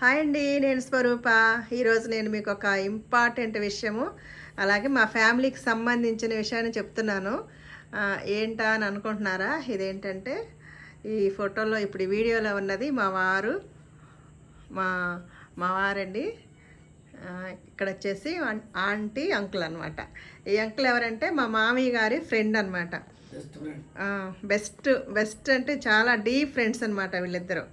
Hi అండి నేను స్వరూప. ఈరోజు నేను మీకు ఒక ఇంపార్టెంట్ విషయము అలాగే మా ఫ్యామిలీకి సంబంధించిన విషయాన్ని చెప్తున్నాను. ఏంటా అని అనుకుంటున్నారా? ఇదేంటంటే ఈ ఫోటోలో ఇప్పుడు ఈ వీడియోలో ఉన్నది మా వారు మా మా వారండి. ఇక్కడ వచ్చేసి ఆంటీ అంకుల్ అనమాట ఈ అంకుల్ ఎవరంటే మా మామయ్య గారి ఫ్రెండ్ అనమాట బెస్ట్ బెస్ట్ అంటే చాలా డీప్ ఫ్రెండ్స్ అనమాట వీళ్ళిద్దరు.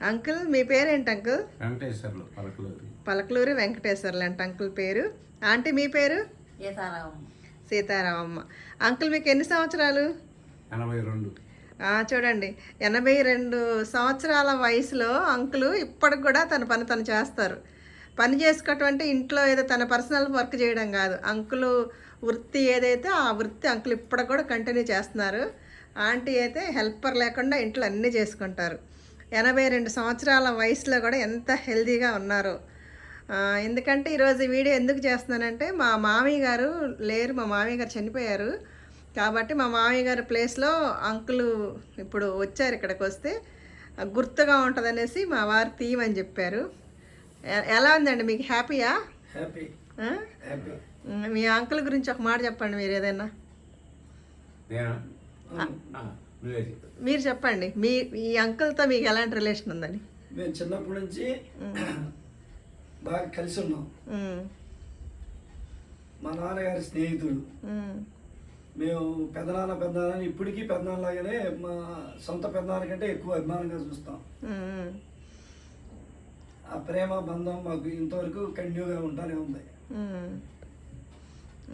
అంకుల్ మీ పేరేంటి అంకుల్? వెంకటేశ్వర్లు పలకలూరి. పలకలూరి వెంకటేశ్వర్లు అంట అంకుల్ పేరు. ఆంటీ మీ పేరు? సీతారాం సీతారామమ్మ. అంకుల్ మీకు ఎన్ని సంవత్సరాలు? ఎనభై రెండు ఆ, చూడండి. ఎనభై రెండు సంవత్సరాల వయసులో అంకులు ఇప్పటికి కూడా తన పని తను చేస్తారు. పని చేసుకోవటం అంటే ఇంట్లో ఏదో తన పర్సనల్ వర్క్ చేయడం కాదు. అంకులు వృత్తి ఏదైతే ఆ వృత్తి అంకులు ఇప్పటికి కూడా కంటిన్యూ చేస్తున్నారు. ఆంటీ అయితే హెల్పర్ లేకుండా ఇంట్లో అన్నీ చేసుకుంటారు. ఎనభై రెండు సంవత్సరాల వయసులో కూడా ఎంత హెల్తీగా ఉన్నారో. ఎందుకంటే ఈరోజు ఈ వీడియో ఎందుకు చేస్తున్నానంటే మా మామయ్య గారు లేరు మా మామయ్య గారు చనిపోయారు. కాబట్టి మా మామయ్య గారి ప్లేస్లో అంకులు ఇప్పుడు వచ్చారు ఇక్కడికి వస్తే గుర్తుగా ఉంటుందనేసి మా వారు తీయమని చెప్పారు. ఎలా ఉందండి? మీకు హ్యాపీయా? మీ అంకుల్ గురించి ఒక మాట చెప్పండి మీరు ఏదైనా. మీరు చెప్పండి మీ ఈ అంకుల్తో మీకు ఎలాంటి రిలేషన్ ఉందని? మేము చిన్నప్పటి నుంచి బాగా కలిసి ఉన్నాం. మా నాన్నగారి స్నేహితుడు. మేము. పెద్దనాన్న పెద్దనాన్న ఇప్పటికీ పెద్దనాన్నలాగానే మా సొంత పెద్దనాన్న కంటే ఎక్కువ అభిమానంగా చూస్తాం. ఆ ప్రేమ బంధం మాకు ఇంతవరకు కంటిన్యూగా ఉంటానే ఉంది.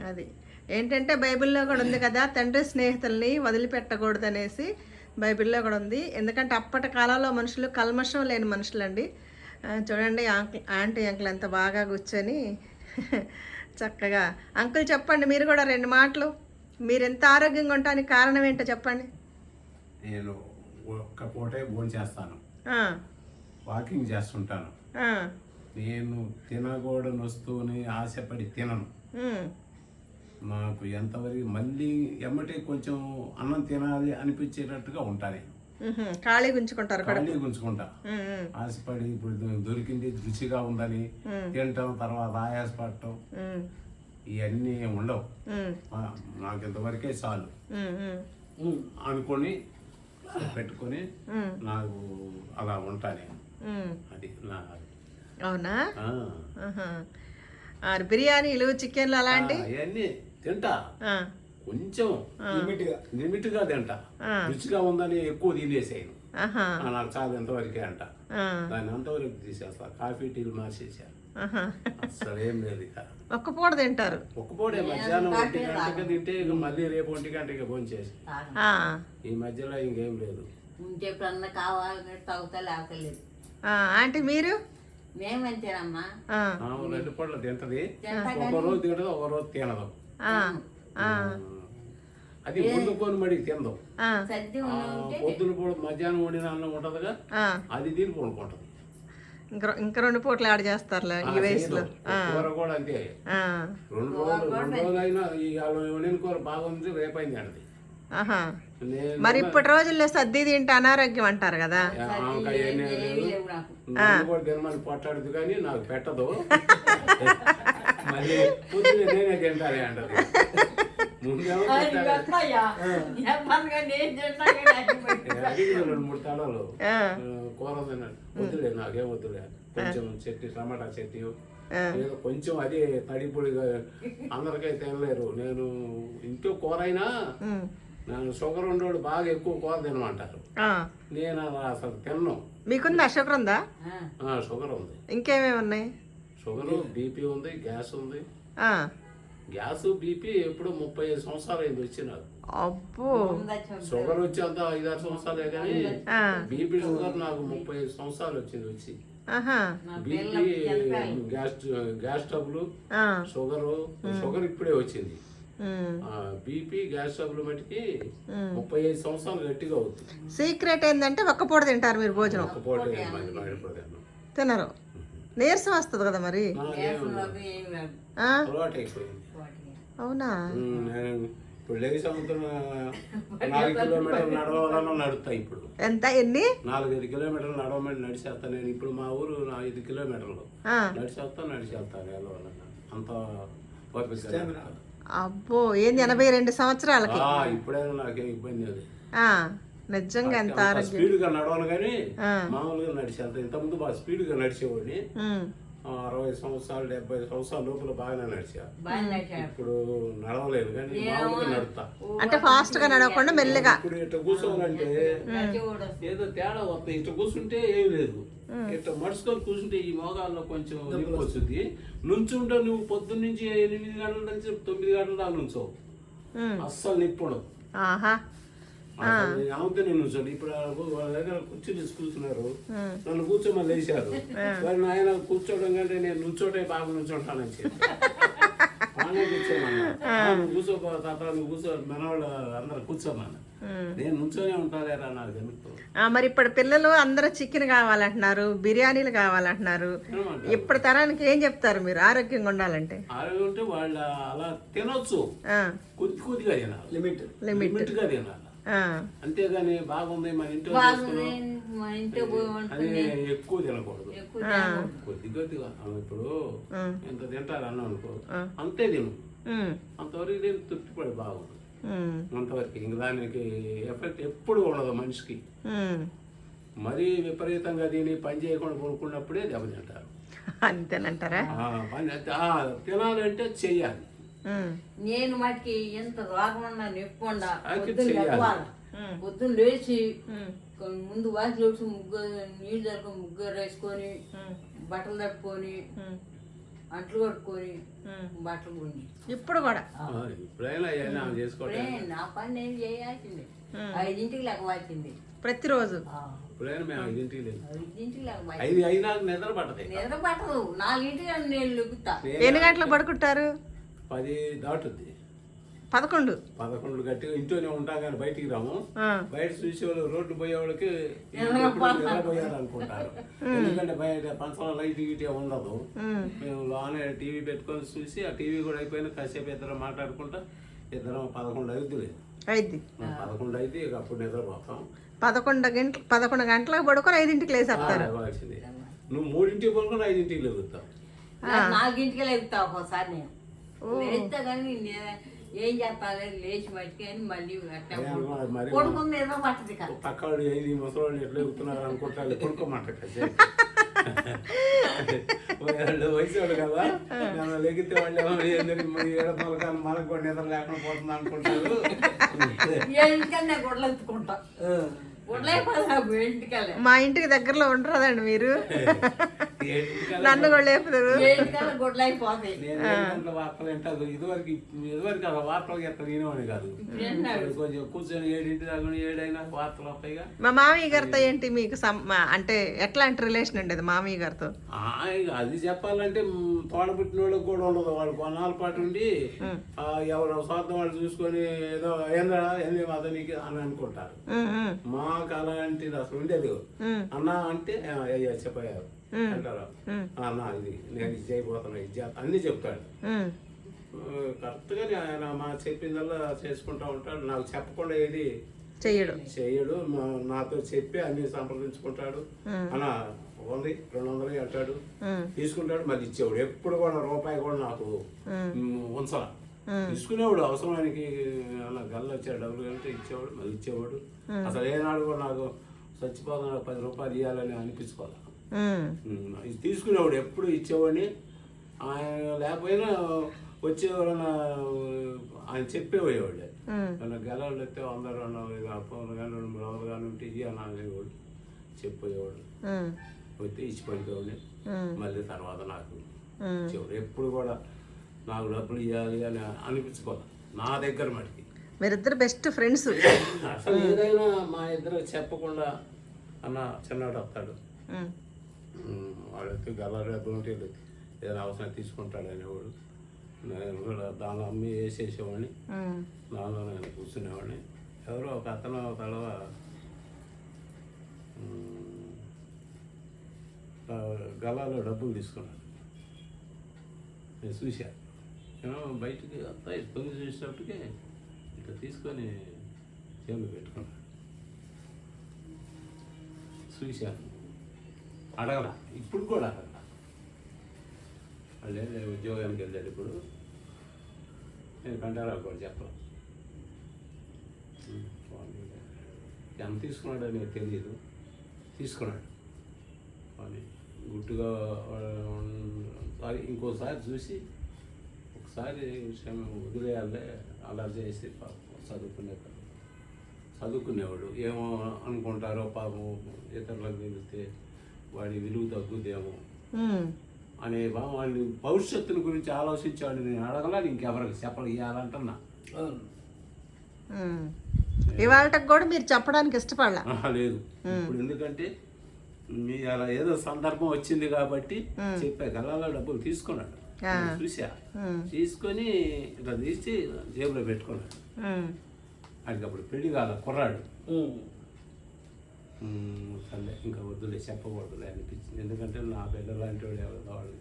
అది. ఏంటంటే బైబిల్లో కూడా ఉంది కదా తండ్రి స్నేహితుల్ని వదిలిపెట్టకూడదు అనేసి బైబిల్లో కూడా ఉంది. ఎందుకంటే అప్పటి కాలంలో మనుషులు కల్మషం లేని మనుషులండి. చూడండి ఆంటీ అంకుల్ ఎంత బాగా కూర్చొని చక్కగా. అంకుల్ చెప్పండి మీరు కూడా రెండు మాటలు. మీరు ఎంత ఆరోగ్యంగా ఉండటానికి కారణం ఏంటో చెప్పండి. నేను ఒక్క పూటే భోజనం చేస్తాను. వాకింగ్ చేస్తుంటాను. నేను తినకూడని వస్తువుని ఆశపడి తినను. నాకు ఎంతవరకు మళ్ళీ ఎమ్మటే కొంచెం అన్నం తినాలి అనిపించేటట్టుగా ఉంటాను. ఉహు, ఖాళీ గుంచుకుంటారు ఖాళీ ఉమ్, ఆశపడి ఇప్పుడు దొరికింది రుచిగా ఉందని తినటం తర్వాత ఆయాసపడటం ఇవన్నీ ఉండవు. నాకు ఇంతవరకే చాలు. అనుకొని పెట్టుకొని నాకు అలా ఉంటా నేను ఉమ్. అది నా అవునా? బిర్యానీలు చికెన్లు అలాంటి ఆ, అవన్నీ తింటా. ఆ, కొంచెం లిమిట్గా లిమిట్గా తింటా. రుచిగా ఉందని ఎక్కువ ఆ, నాకు చాలు ఎంతవరకే అంట. దాన్ని అంతవరకు తీసేస్తా. కాఫీ టీలు మార్చేసా. ఆహా. అసలు లేదు ఇక. ఒక్క పూట తింటారు. ఒక్కపోడే మధ్యాహ్నం ఒంటి గంటకి తింటే ఇక మళ్ళీ రేపు ఒంటి గంటకి భోంచేసి ఆ, ఈ మధ్యలో ఇంకేం లేదు. ఉంటే ఎప్పుడన్నా కావాలంటే తాగుతా లేకపోతే లేదు ఆ, ఆంటీ మీరు? మేమంతేనమ్మా రెండు పూటలు తింటది. తింటా ఒక రోజు తింటది ఒక రోజు తినదు. అది వండుకొని మడి ఉంటే పొద్దున పూట మధ్యాహ్నం వండిన అన్నం ఉంటదిగా. అది దీని వండుకుంటది ఇంక ఇంక రెండు పూటలు ఆడ చేస్తారులే ఈ వయసులో. ఆ, కూర కూడా అంతే. ఆ, రెండు రోజులు రెండు రోజులు అయినా ఈ వండిన కూర బాగుంది రేపైంది అంటది. నేను మరి ఇప్పటి రోజుల్లో సర్ది తింటే అనారోగ్యం అంటారు కదా. తినమని పొట్టాడుతుంది కానీ నాకు పెట్టదు. నేనే తింటానే అంటది. నేను రెండు మూడు తలాలు. ఆ, కూర తిన్నాడు వద్దులే నాకేం వద్దులే. కొంచెం చెట్టు టమాటా చెట్టు ఏదో కొంచెం అది తడిపొడిగా అందరికీ తినలేరు. నేను ఇంట్లో కూర అయినా నేను షుగర్ ఉండేవాడు బాగా ఎక్కువ కూర తినమంటారు. ఆ. నేను అలా అసలు తిన్ను. మీకుందా? షుగర్ ఉందా? షుగర్ ఉంది. ఇంకేమేమి ఉన్నాయి షుగర్ బీపీ ఉంది గ్యాస్ ఉంది. గ్యాస్ బీపీ ఎప్పుడు ముప్పై ఐదు సంవత్సరాలు అయింది వచ్చి నాకు అబ్బో. ఉందా చెప్పు. షుగర్ వచ్చి అంత ఐదారు సంవత్సరాలే కానీ బీపీ షుగర్ నాకు ముప్పై ఐదు సంవత్సరాలు వచ్చింది వచ్చి. BP. Gas gas trouble sugar sugar ఇప్పుడే వచ్చింది. బీపీ గ్యాస్ ట్రబుల్ మటుకి ముప్పై ఐదు సంవత్సరాలు గట్టిగా అవుతుంది. సీక్రెట్ ఏంటంటే ఒక్క పూట తింటారు మీరు భోజనం. ఒక్క పూట తినరు. నీరసం వస్తుంది కదా మరి. అవునా? ఇప్పుడు ఇప్పుడు. ఎంత? ఎన్ని? నాలుగైదు కిలోమీటర్లు నడవమని నడిచేస్తా. నేను ఇప్పుడు మా ఊరు ఐదు కిలోమీటర్లు. ఆ, నడిచేస్తా నడిచేస్తా వెళ్ళవాలన్నా అంత. అబ్బో ఏంది ఎనభై రెండు సంవత్సరాలకి? ఆ, ఇప్పుడైనా నాకేం ఇబ్బంది ఆ, నిజంగా ఎంత ఆరోగ్యం. స్పీడ్గా నడవను కానీ. మామూలుగా నడిచేంత ఇంతకుముందు బాగా స్పీడ్గా నడిచేవాడిని. అరవై సంవత్సరాలు డెబ్బై సంవత్సరాల లోపల బాగానే నడిచా. ఇప్పుడు నడవలేదు కానీ మామూలుగా నడుతా. అంటే ఫాస్ట్గా నడవకుండా మెల్లిగా. ఇప్పుడు ఇట్లా కూర్చోవాలంటే ఏదో తేడా వస్తుంది ఇట్లా కూర్చుంటే ఏం లేదు. ఇట్లా మడుచుకొని కూర్చుంటే ఈ మోగాల్లో కొంచెం నిప్పు వస్తుంది. నుంచుంటే నువ్వు పొద్దున్న నుంచి ఎనిమిది గంటల నుంచి తొమ్మిది గంటల దాకా ఉమ్, అస్సలు నిప్పు అవుతే నేను నుంచోండి ఇప్పుడు వాళ్ళ దగ్గర కూర్చుని కూర్చున్నారు. నన్ను కూర్చోమని లేచారు. మరి ఆయన కూర్చోవడం కంటే నేను నుంచోటే బాగా నుంచోంటానని చెప్పి వాళ్ళే కూర్చోమన్నా. "ఆ, నువ్వు కూర్చోపో తాత నువ్వు కూర్చో మనవాళ్ళు అందరు కూర్చోమన్నా. నేను నుంచోనే ఉంటాలేరా నాకు ఎందుకు? ఆ, మరి ఇప్పుడు పిల్లలు అందరూ చికెన్ కావాలంటున్నారు బిర్యానీలు కావాలంటున్నారు? ఇప్పుడు తరానికి ఏం చెప్తారు మీరు? ఆరోగ్యంగా ఉండాలంటే. ఆరోగ్యం ఉంటే వాళ్ళు అలా తినొచ్చు. కొద్ది కొద్దిగా తినాలి. లిమిట్ లిమిట్గా తినాలి. అంతేగాని బాగుంది మన ఇంట్లో బాగుంది మన ఇంట్లో వండుకుని ఎక్కువ తినకూడదు. కొద్ది కొద్దిగా. ఇప్పుడు ఎంత తింటారు అన్నం అనుకో. అంతే తిను. అంతవరకు నేను తృప్తిపడి బాగుంది అంతవరకు ఇంక దానికి ఎఫెక్ట్ ఎప్పుడు ఉండదు మనిషికి. మరీ విపరీతంగా తిని పని చేయకుండా కొనుక్కున్నప్పుడే దెబ్బతింటారు. అంతేనంటారా? తినాలంటే చెయ్యాలి. నేను మటుకి ఎంత రోగం ఉన్నా నొప్పి ఉండా అది పొద్దున్న. లేవాలి. పొద్దున్న లేచి ముందు వాకి లేచి ముగ్గు నీళ్ళు జరుపుకొని ముగ్గురు వేసుకొని బట్టలు తప్పుకొని అంట్లు కట్టుకొని. బట్టలు కొని ఇప్పుడు కూడా? నా పని నేను చేయాల్సింది. ఐదింటికి ప్రతిరోజు? లెక్కవాలి ఐదు అయినా నిద్ర పట్టదు. నాలుగింటికి నేను ఎన్ని గంటలకు పడుకుంటారు? పది దాటుద్ది. పదకొండు. పదకొండు గట్టిగా ఇంట్లోనే ఉంటాం కానీ బయటికి రాము. బయట చూసే వాళ్ళు రోడ్డు పోయే వాళ్ళకి నిద్రపోయారు అనుకుంటారు ఎందుకంటే బయట పంచం లైట్ గిటే ఉండదు. మేము. లోనే టీవీ పెట్టుకొని చూసి ఆ టీవీ కూడా అయిపోయిన కాసేపు ఇద్దరం మాట్లాడుకుంటా ఇద్దరం పదకొండు అవుతుంది అయిద్ది. పదకొండు అయితే ఇక అప్పుడు నిద్రపోతాం. పదకొండు గంటలు పదకొండు గంటలకు పడుకొని ఐదింటికి లేసేస్తారు. నువ్వు మూడింటికి పడుకుని ఐదింటికి నాకు నాలుగింటికి లెగుతా ఒక్కోసారి నేను. లేస్తే కానీ నే- ఏం లేచి మట్టుకు అని మళ్ళీ అట్లా పట్టదు కదా. పక్కవాడు ఏంది ఎట్లా ఎక్కుతున్నారు అనుకుంటారు వయసు వాళ్ళు కదా. నన్ను లెగితే వాళ్ళు ఏమో ఏడపలు కానీ మనకు కూడా నిద్ర లేకుండా పోతుంది అనుకుంటారు. ఎత్తుకుంటా. మా ఇంటికి దగ్గరలో ఉండరాదండి మీరు. నన్ను కూడా లేపుతారు. వార్తలు వింటాను ఇదివరకు ఇదివరకు అసలు వార్తలు ఎక్కడ వినేవాడిని కాదు. కొంచెం కూర్చొని ఏడింటి దాకా ఏడైనా వార్తలు వస్తాయిగా. మా మామయ్య గారితో ఏంటి మీకు అంటే ఎట్లాంటి రిలేషన్ ఉండేది మామయ్య గారితో? అది చెప్పాలంటే తోడబుట్టిన వాళ్ళకి కూడా ఉండదు. వాళ్ళు కొన్నాళ్ళ పాటు ఉండి ఆ, ఎవరు స్వార్థం వాళ్ళు చూసుకొని ఏదో ఏందా ఏంది అతనికి అని అనుకుంటారు. మాకు అలాంటిది అసలు ఉండేది. అన్న అంటే "ఆ, అయ్యా చెప్పారు. అంటారు. అన్న ఇది నేను ఇది చేయబోతున్నా ఇది చేస్తా అన్నీ చెప్తాడు. ఉమ్, కరెక్ట్గానే ఆయన మా చెప్పిందల్లా చేసుకుంటా ఉంటాడు. నాకు చెప్పకుండా ఏది చెయ్యడు. చేయడు నాతో చెప్పి అన్ని సంప్రదించుకుంటాడు. అన్న ఉంది రెండు వందలు అంటాడు. తీసుకుంటాడు. మళ్ళీ ఇచ్చేవాడు. ఎప్పుడు కూడా రూపాయి కూడా నాకు ఉంచల. తీసుకునేవాడు అవసరానికి అలా గల్ల వచ్చాడు. డబ్బులు కలిపితే ఇచ్చేవాడు మళ్ళీ ఇచ్చేవాడు. అసలు ఏనాడు కూడా నాకు చచ్చిపోతున్నా పది రూపాయలు ఇవ్వాలని అనిపించుకోవాలి తీసుకునేవాడు ఎప్పుడు ఇచ్చేవాడిని. ఆయన లేకపోయినా వచ్చేవాళ్ళ ఆయన చెప్పేవాడు. మన గెలవాళ్ళు వస్తే వంద రెండు వందలు అప్పలు కానీ రెండు మూడు వందలు కానీ ఉంటే ఇవి అని అనేవాడు. చెప్పేవాడు. వస్తే ఇచ్చి పడిపోయాడు ఉమ్, మళ్ళీ తర్వాత నాకు. చివరి ఎప్పుడు కూడా నాకు డబ్బులు ఇవ్వాలి అని అనిపించుకోవాలి నా దగ్గర మటుకి. మీరిద్దరు బెస్ట్ ఫ్రెండ్స్ అసలు ఏదైనా మా ఇద్దరు చెప్పకుండా అన్న చిన్నాడు వస్తాడు. వాడైతే గలరు ఎటువంటి ఏదైనా అవసరం తీసుకుంటాడు అనేవాడు. నేను కూడా దానిలో అమ్మి వేసేసేవాడిని. దానిలో నేను కూర్చునేవాడిని. ఎవరో ఒక అతను తడవ గలాలో డబ్బులు తీసుకున్నాడు. నేను చూశాను నేను బయటికి అంతా తొంగి చూసేటప్పటికి ఇట్లా తీసుకొని జేబులో పెట్టుకున్నాడు. చూశాను. అడగల ఇప్పుడు కూడా అడగల వాళ్ళు ఉద్యోగానికి వెళ్ళాడు ఇప్పుడు. నేను కంటారా కూడా చెప్పను. పోనీ. ఎంత తీసుకున్నాడో నాకు తెలియదు తీసుకున్నాడు. అని గుట్టుగా సారి ఇంకోసారి చూసి ఒకసారి విషయం వదిలేయాలి. అలా చేసి పాపం చదువుకునే చదువుకునేవాడు. ఏమో అనుకుంటారో పాపం ఇతరులకు తెలిస్తే వాడి విలువ తగ్గుదేమో. అనే వాడిని భవిష్యత్తుని గురించి ఆలోచించాడు నేను అడగలా ఇంకెవరికి చెప్పలు ఇవ్వాలంటున్నా అవును. ఉమ్. ఇవాళకి కూడా మీరు చెప్పడానికి ఇష్టపడలా? లేదు. ఇప్పుడు ఎందుకంటే మీ అలా ఏదో సందర్భం వచ్చింది కాబట్టి చెప్పా గల్లాలో డబ్బులు తీసుకున్నాడు. చూసా. తీసుకొని ఇట్లా తీసి జేబులో పెట్టుకున్నాడు. అప్పుడు పెళ్ళి కాల కుర్రాడు. సర్లే ఇంకా వద్దులే చెప్పకూడదులే అనిపించింది. ఎందుకంటే నా బిడ్డ లాంటి వాడు ఎవరు వాళ్ళు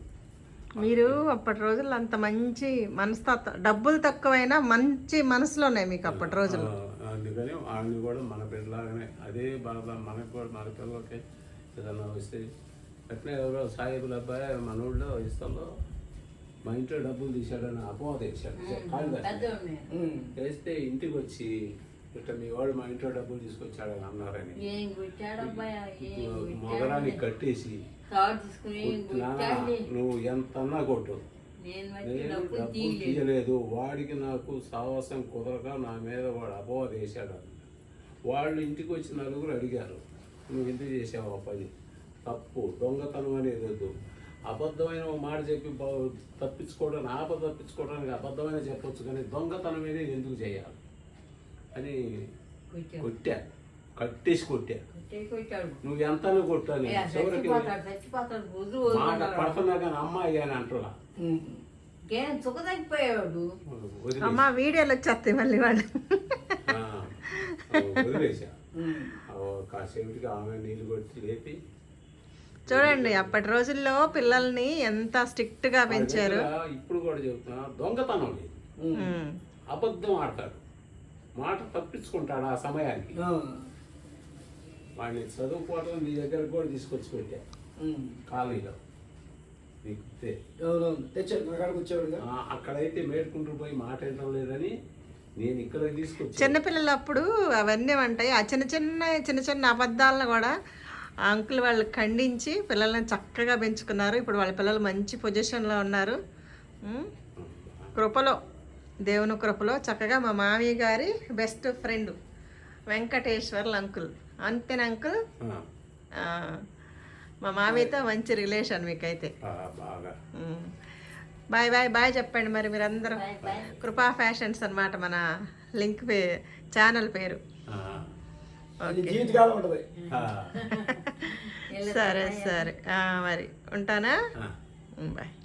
మీరు అప్పటి రోజుల్లో అంత మంచి మనస్తత్వం డబ్బులు తక్కువైనా మంచి మనసులో ఉన్నాయి మీకు అప్పటి రోజుల్లో. అందుకని వాళ్ళని కూడా మన బిడ్డలాగానే అదే బాధ మనకు కూడా మన పిల్లలకి ఏదన్నా వస్తే అట్లే ఎవరో సాయిబుల అబ్బాయి మన ఊళ్ళో ఇస్తాలో మా ఇంట్లో డబ్బులు తీశాడని అపోహ తెచ్చాడు. వేస్తే ఇంటికి వచ్చి ఇట్లా మీ వాడు మా ఇంట్లో డబ్బులు తీసుకొచ్చాడని అన్నారని. మొగరానికి కట్టేసి తాడు తీసుకుని ఏం "నా, గుచ్చాడు నువ్వు ఎంత అన్నా కొట్టు. నేను డబ్బులు తీయలేదు. వాడికి నాకు సాహసం కుదరక నా మీద వాడు అపోహ వేశాడు వాళ్ళు ఇంటికి వచ్చి నలుగురు అడిగారు నువ్వు ఎందుకు చేసావు ఆ పని తప్పు దొంగతనం అనేది వద్దు. అబద్ధమైన మాట చెప్పి తప్పించుకోవడానికి ఆపద తప్పించుకోవడానికి అబద్ధమైన చెప్పొచ్చు కానీ దొంగతనం మీద ఎందుకు చేయాలి? అని కొట్టా. కట్టేసి కొట్టా. నువ్వు ఎంత కొట్టాను చివరికి మాట పడుతున్నా కానీ అమ్మాయి అని అంటున్నా అమ్మ వీడియోలు వచ్చేస్తాయి మళ్ళీ వాళ్ళు. వదిలేసా? కాసేపటికి ఆమె నీళ్ళు కొట్టి లేపి. చూడండి అప్పటి రోజుల్లో పిల్లల్ని ఎంత స్ట్రిక్ట్గా పెంచారు. ఇప్పుడు కూడా చెబుతున్నా దొంగతనం లేదు. అబద్ధం ఆడతాడు మాట తప్పించుకుంటాడు ఆ సమయానికి. వాడిని చదువుకోవడం నీ దగ్గర కూడా తీసుకొచ్చి పెట్టా. కాలనీలో. అక్కడైతే మేడుకుంటూ పోయి మాట వినడం లేదని నేను ఇక్కడ తీసుకొచ్చి చిన్నపిల్లలు అప్పుడు అవన్నీ ఉంటాయి. ఆ చిన్న చిన్న చిన్న చిన్న అబద్ధాలను కూడా ఆ అంకుల్ వాళ్ళు ఖండించి పిల్లల్ని చక్కగా పెంచుకున్నారు. ఇప్పుడు వాళ్ళ పిల్లలు మంచి పొజిషన్లో ఉన్నారు. కృపలో. దేవుని కృపలో చక్కగా మా మామయ్య గారి బెస్ట్ ఫ్రెండ్ వెంకటేశ్వర్ల అంకుల్. అంతేనా అంకుల్ మా మామయ్యతో మంచి రిలేషన్ మీకైతే. ఆ, బాగా. ఉమ్. బాయ్ బాయ్ బాయ్ చెప్పండి మరి మీరందరూ. కృపా ఫ్యాషన్స్ అన్నమాట మన లింక్ పే ఛానల్ పేరు. సరే సరే. ఆ, మరి ఉంటానా? బాయ్.